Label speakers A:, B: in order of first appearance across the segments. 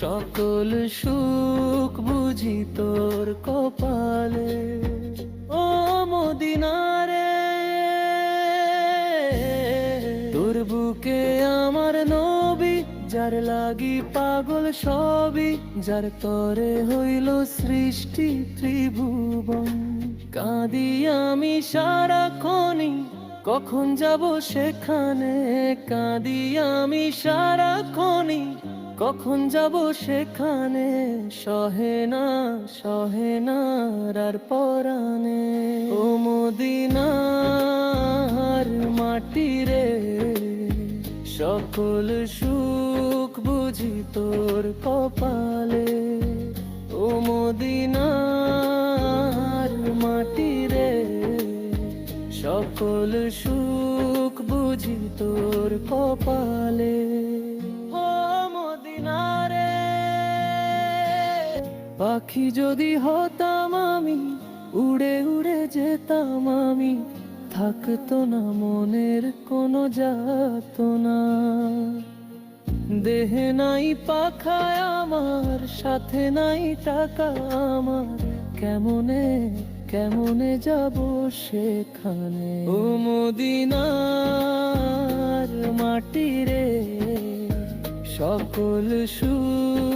A: সকল সুখ বুঝি তোর কপালে। ও মদিনারে, তোর বুকে আমার নবী, যার লাগি পাগল সবই, যার তরে হইল সৃষ্টি ত্রিভুবন। কাঁদি আমি সারাক্ষণই, কখন যাব সেখানে? কাঁদি আমি সারাক্ষণই কখন যাব সেখানে? সহে না সহে না আর পরানে ও মদিনার মাটি রে, সকল সুখ বুঝি তোর কপালে। ও মদিনার মাটি রে, সকল সুখ বুঝি তোর কপালে। পাখি যদি হতাম আমি, উড়ে উড়ে যেতাম আমি, থাকতো না মনের কোনো যাত না। দেহে নাই পাখায় আমার, সাথে নাই টাকা আমার, কেমনে কেমনে যাব সেখানে? ও মদিনার মাটি রে সকল সুখ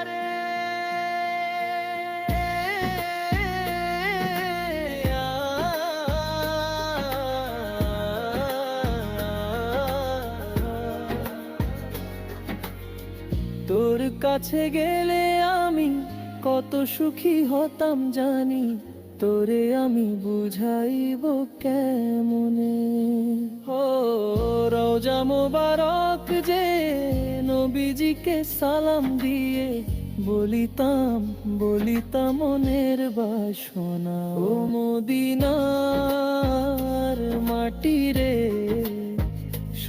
A: তোর কাছে গেলে আমি কত সুখী হতাম জানি। তোরে আমি বুঝাইব কেমনে? ও রোজা মোবারক যে নবীজিকে সালাম দিয়ে বলিতাম বলিতাম মনের বাসনা। ও মদিনার মাটি রে